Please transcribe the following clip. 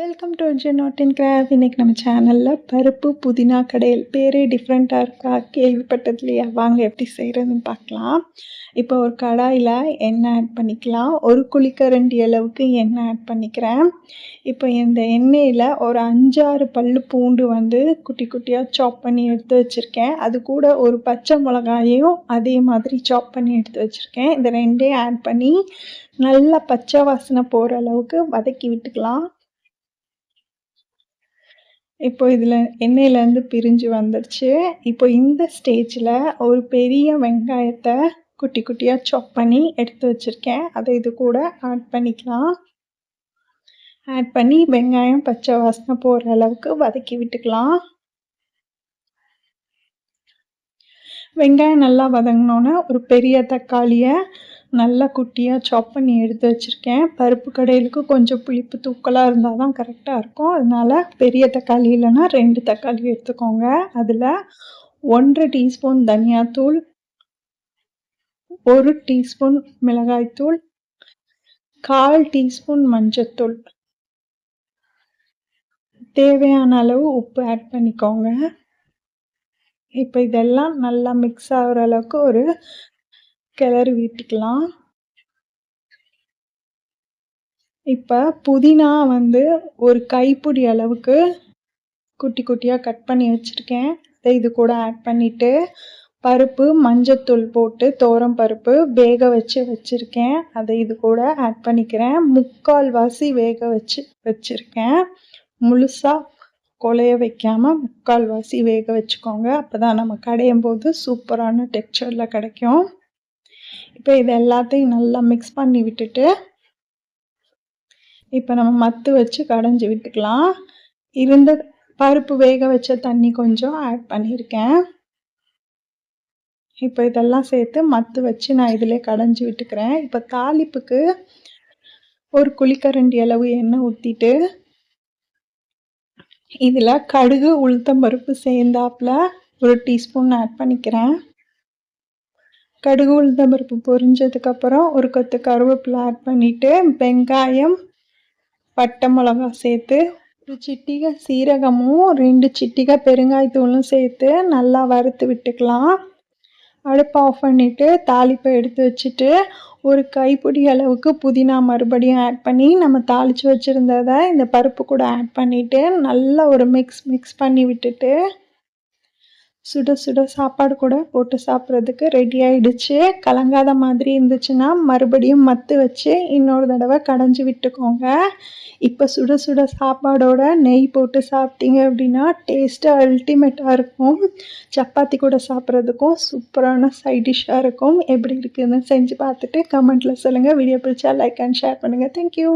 Welcome to Arjun knot in craft இன்றைக்கி நம்ம சேனலில் பருப்பு புதினா கடையில் பேரே டிஃப்ரெண்ட்டாக இருக்கா? கேள்விப்பட்டது இல்லையா வாங்க எப்படி செய்கிறதுன்னு பார்க்கலாம். இப்போ ஒரு கடாயில் எண்ணெய் ஆட் பண்ணிக்கலாம். ஒரு குழிக்கரண்டி அளவுக்கு எண்ணெய் ஆட் பண்ணிக்கிறேன். இப்போ இந்த எண்ணெயில் ஒரு அஞ்சாறு பல் பூண்டு வந்து குட்டி குட்டியாக சாப் பண்ணி எடுத்து வச்சுருக்கேன். அது கூட ஒரு பச்சை மிளகாயையும் அதே மாதிரி சாப் பண்ணி எடுத்து வச்சுருக்கேன். இந்த ரெண்டையும் ஆட் பண்ணி நல்லா பச்சை வாசனை போகிற அளவுக்கு வதக்கி விட்டுக்கலாம். இப்போ இதில் எண்ணெயிலேருந்து பிரிஞ்சு வந்துடுச்சு இப்போ இந்த ஸ்டேஜில் ஒரு பெரிய வெங்காயத்தை குட்டி குட்டியாக சாப் பண்ணி எடுத்து வச்சுருக்கேன். அதை இது கூட ஆட் பண்ணிக்கலாம். ஆட் பண்ணி வெங்காயம் பச்சை வாசனை போகிற அளவுக்கு வதக்கி விட்டுக்கலாம். வெங்காயம் நல்லா வதங்கினோன்னே ஒரு பெரிய தக்காளியை நல்லா குட்டியாக சாப் பண்ணி எடுத்து வச்சுருக்கேன். பருப்பு கடையிலுக்கு கொஞ்சம் புளிப்பு தூக்கலாக இருந்தால் தான் கரெக்டாக இருக்கும். அதனால் பெரிய தக்காளி இல்லைன்னா ரெண்டு தக்காளி எடுத்துக்கோங்க. அதில் ஒன்றரை டீஸ்பூன் தனியாத்தூள் ஒரு டீஸ்பூன் மிளகாய்த்தூள் கால் டீஸ்பூன் மஞ்சத்தூள். தேவையான அளவு உப்பு ஆட் பண்ணிக்கோங்க. இப்போ இதெல்லாம் நல்லா மிக்ஸ் ஆகிற அளவுக்கு ஒரு கிளறி விட்டுக்கலாம். இப்போ புதினா வந்து ஒரு கைப்பிடி அளவுக்கு குட்டி குட்டியாக கட் பண்ணி வச்சுருக்கேன். அதை இது கூட ஆட் பண்ணிவிட்டு பருப்பு மஞ்சத்தூள் போட்டு தோரம் பருப்பு வேக வச்சு வச்சுருக்கேன். அதை இது கூட ஆட் பண்ணிக்கிறேன். முக்கால் வாசி வேக வச்சு வச்சுருக்கேன். முழுசாக கொலைய வைக்காமல் முக்கால் வாசி வேக வச்சுக்கோங்க. அப்போ தான் நம்ம கடையும் போது சூப்பரான டெக்ஸ்சரில் கிடைக்கும். இப்போ இது எல்லாத்தையும் நல்லா மிக்ஸ் பண்ணி விட்டுட்டு இப்போ நம்ம மத்து வச்சு கடைஞ்சி விட்டுக்கலாம். இருந்த பருப்பு வேக வச்ச தண்ணி கொஞ்சம் ஆட் பண்ணியிருக்கேன். இப்போ இதெல்லாம் சேர்த்து மத்து வச்சு நான் இதிலே கடைஞ்சி விட்டுக்கிறேன். இப்போ தாளிப்புக்கு ஒரு குழிக்கரண்டி அளவு எண்ணெய் ஊற்றிட்டு இதில் கடுகு உளுத்தம் பருப்பு சேர்ந்தாப்பில் ஒரு டீஸ்பூன் ஆட் பண்ணிக்கிறேன். கடுகு உளுந்தம்பருப்பு பொரிஞ்சதுக்கப்புறம் ஒரு கொத்து கருவேப்பிலை ஆட் பண்ணிவிட்டு வெங்காயம் பட்டை மிளகா சேர்த்து ஒரு சிட்டிகை சீரகமும் ரெண்டு சிட்டிகை பெருங்காயத்தூளும் சேர்த்து நல்லா வறுத்து விட்டுக்கலாம். அடுப்பை ஆஃப் பண்ணிவிட்டு தாளிப்பை எடுத்து வச்சுட்டு ஒரு கைப்பிடி அளவுக்கு புதினா மறுபடியும் ஆட் பண்ணி நம்ம தாளித்து வச்சுருந்ததை இந்த பருப்பு கூட ஆட் பண்ணிவிட்டு நல்லா ஒரு மிக்ஸ் மிக்ஸ் பண்ணி விட்டுட்டு சுட சுட சாப்பாடு கூட போட்டு சாப்பிட்றதுக்கு ரெடி ஆயிடுச்சு. கலங்காத மாதிரி இருந்துச்சுன்னா மறுபடியும் மத்து வச்சு இன்னொரு தடவை கடைஞ்சி விட்டுக்கோங்க. இப்போ சுட சுட சாப்பாடோட நெய் போட்டு சாப்பிட்டீங்க அப்படின்னா டேஸ்ட்டு அல்டிமேட்டாக இருக்கும். சப்பாத்தி கூட சாப்பிட்றதுக்கும் சூப்பரான சைட் டிஷ்ஷாக இருக்கும். எப்படி இருக்குதுன்னு செஞ்சு பார்த்துட்டு கமெண்ட்டில் சொல்லுங்கள் வீடியோ பிடிச்சா லைக் அண்ட் ஷேர் பண்ணுங்கள் தேங்க்யூ